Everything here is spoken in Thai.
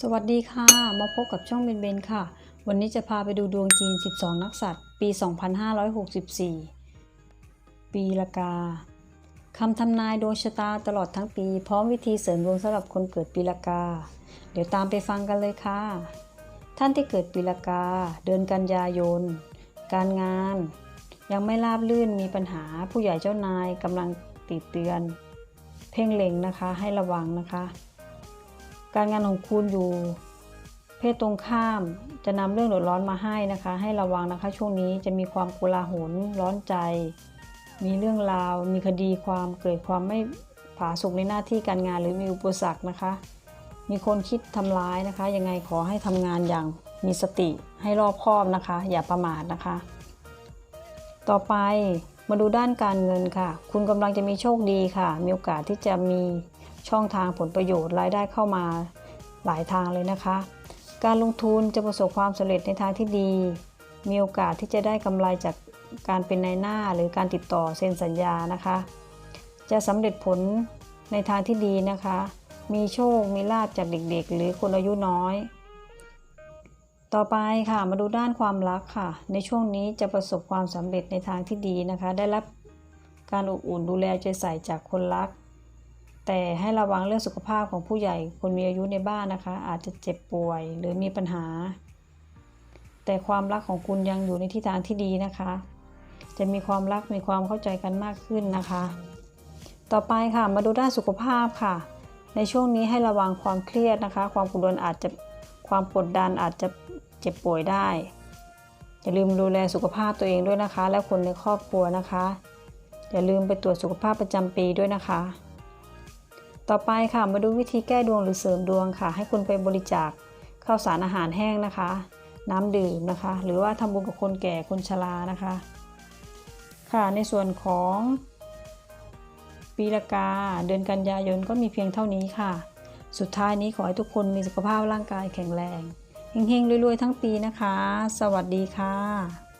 สวัสดีค่ะ มาพบกับช่องเบนเบนค่ะ วันนี้จะพาไปดูดวงจีน 12 นักษัตว์ปี 2564 ปีละกาคำทำนายดวงชะตาตลอดทั้งปี พร้อมวิธีเสริมดวงสำหรับคนเกิดปีละกา เดี๋ยวตามไปฟังกันเลยค่ะ ท่านที่เกิดปีละกา เดือนกันยายน การงาน ยังไม่ราบลื่นมีปัญหาผู้ใหญ่เจ้านายกำลังติดเตือน เพ่งเล็งนะคะให้ระวังนะคะ การงานของคุณอยู่ เพศตรงข้าม จะนำเรื่องเดือดร้อนมาให้นะคะ ให้ระวังนะคะ ช่วงนี้จะมีความกุลาหลร้อนใจ มีเรื่องราว มีคดีความเกิดความไม่ผาสุกในหน้าที่การงานหรือมีอุปสรรคนะคะ มีคนคิดทำร้ายนะคะ ยังไงขอให้ทำงานอย่างมีสติให้รอบคอบนะคะ อย่าประมาทนะคะ ต่อไปมาดูด้านการเงินค่ะ คุณกำลังจะมีโชคดีค่ะ มีโอกาสที่จะมี ช่องทางผลประโยชน์รายได้เข้ามาหลายทางเลยนะคะ การลงทุนจะประสบความสำเร็จในทางที่ดี มีโอกาสที่จะได้กำไรจากการเป็นนายหน้าหรือการติดต่อเซ็นสัญญานะคะ จะสำเร็จผลในทางที่ดีนะคะ มีโชค มีลาบจากเด็กๆ หรือคนอายุน้อย ต่อไปค่ะ มาดูด้านความรักค่ะ ในช่วงนี้จะประสบความสำเร็จในทางที่ดีนะคะ ได้รับการอบอุ่นดูแลใจใส่จากคนรัก แต่ให้ระวังเรื่องสุขภาพของผู้ใหญ่คนมีอายุในบ้านนะคะ อาจจะเจ็บป่วยหรือมีปัญหา แต่ความรักของคุณยังอยู่ในทิศทางที่ดีนะคะ จะมีความรักมีความเข้าใจกันมากขึ้นนะคะ ต่อไปค่ะมาดูด้านสุขภาพค่ะ ในช่วงนี้ให้ระวังความเครียดนะคะ ความกดดันอาจจะความกดดันอาจจะเจ็บป่วยได้อย่าลืมดูแลสุขภาพตัวเองด้วยนะคะ และคนในครอบครัวนะคะ อย่าลืมไปตรวจสุขภาพประจำปีด้วยนะคะ ต่อไปค่ะมาดูวิธีแก้ดวงหรือเสริมดวงค่ะ ให้คุณไปบริจาคข้าวสารอาหารแห้งนะคะ น้ำดื่มนะคะ หรือว่าทำบุญกับคนแก่คนชรานะคะ ค่ะในส่วนของปีละกาเดือนกันยายนก็มีเพียงเท่านี้ค่ะ สุดท้ายนี้ขอให้ทุกคนมีสุขภาพร่างกายแข็งแรงเฮงๆรวยๆทั้งปีนะคะ สวัสดีค่ะ